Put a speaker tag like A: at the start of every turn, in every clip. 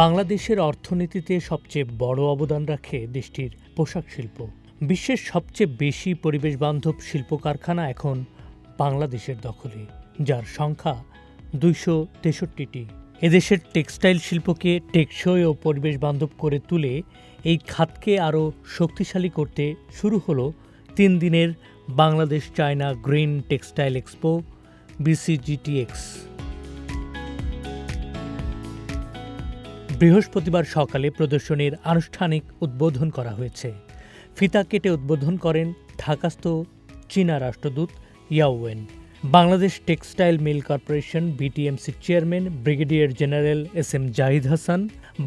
A: বাংলাদেশের অর্থনীতিতে সবচেয়ে বড় অবদান রাখে দেশটির পোশাক শিল্প। বিশ্বের সবচেয়ে বেশি পরিবেশ বান্ধব শিল্প কারখানা এখন বাংলাদেশের দখলে, যার সংখ্যা দুইশো তেষট্টিটি। এদেশের টেক্সটাইল শিল্পকে টেকসই ও পরিবেশ বান্ধব করে তুলে এই খাতকে আরও শক্তিশালী করতে শুরু হলো তিন দিনের Bangladesh China green textile expo, BCGTX. বৃহস্পতিবার সকালে প্রদর্শনীর আনুষ্ঠানিক উদ্বোধন করা হয়েছে। ফিতা কেটে উদ্বোধন করেন ঢাকাস্থ চীনা রাষ্ট্রদূত Yaowen Bangladesh textile mill corporation বিটিএমসির chairman, brigadier general S M Zahid Hasan,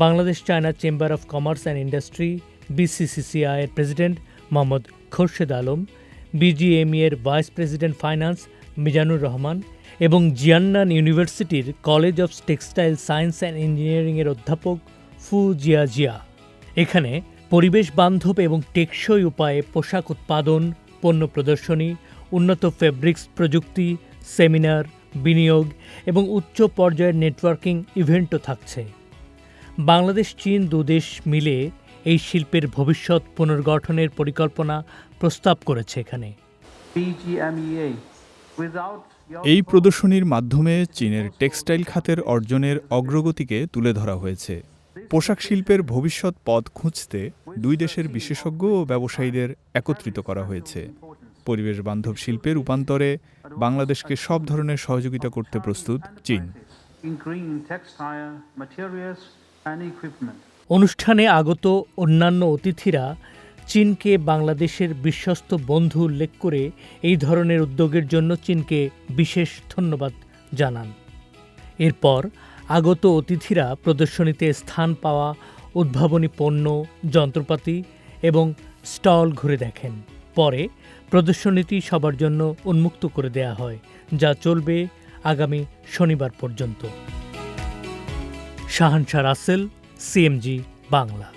A: Bangladesh China chamber of commerce and industry BCCCI এর প্রেসিডেন্ট মোহাম্মদ খোরশেদ আলম, বিজিএমই এর vice president finance Mizanur Rahman এবং জিয়ান্নান ইউনিভার্সিটির college of textile science and ইঞ্জিনিয়ারিংয়ের অধ্যাপক ফু জিয়া জিয়া এখানে পরিবেশ বান্ধব এবং টেকসই উপায়ে পোশাক উৎপাদন, পণ্য প্রদর্শনী, উন্নত ফেব্রিক্স প্রযুক্তি, সেমিনার, বিনিয়োগ এবং উচ্চ পর্যায়ের নেটওয়ার্কিং ইভেন্টও থাকছে বাংলাদেশ, চীন দুদেশ মিলে এই শিল্পের ভবিষ্যৎ পুনর্গঠনের পরিকল্পনা প্রস্তাব করেছে এখানে.
B: এই প্রদর্শনীর মাধ্যমে চীনের টেক্সটাইল খাতের অর্জনের অগ্রগতিকে তুলে ধরা হয়েছে পোশাক শিল্পের ভবিষ্যৎ পথ খুঁজতে দুই দেশের বিশেষজ্ঞ ও ব্যবসায়ীদের একত্রিত করা হয়েছে পরিবেশ বান্ধব শিল্পে রূপান্তরে বাংলাদেশকে সব ধরনের সহযোগিতা করতে প্রস্তুত চীন.
A: অনুষ্ঠানে আগত অন্যান্য অতিথিরা চীনকে বাংলাদেশের বিশ্বস্ত বন্ধু উল্লেখ করে এই ধরনের উদ্যোগের জন্য চীনকে বিশেষ ধন্যবাদ জানান। এরপর আগত অতিথিরা প্রদর্শনীতে স্থান পাওয়া, উদ্ভাবনী পণ্য, যন্ত্রপাতি এবং স্টল ঘুরে দেখেন। পরে প্রদর্শনীটি সবার জন্য উন্মুক্ত করে দেয়া হয়, যা চলবে আগামী শনিবার পর্যন্ত। শাহানশাহ রাসেল, সিএমজি বাংলা।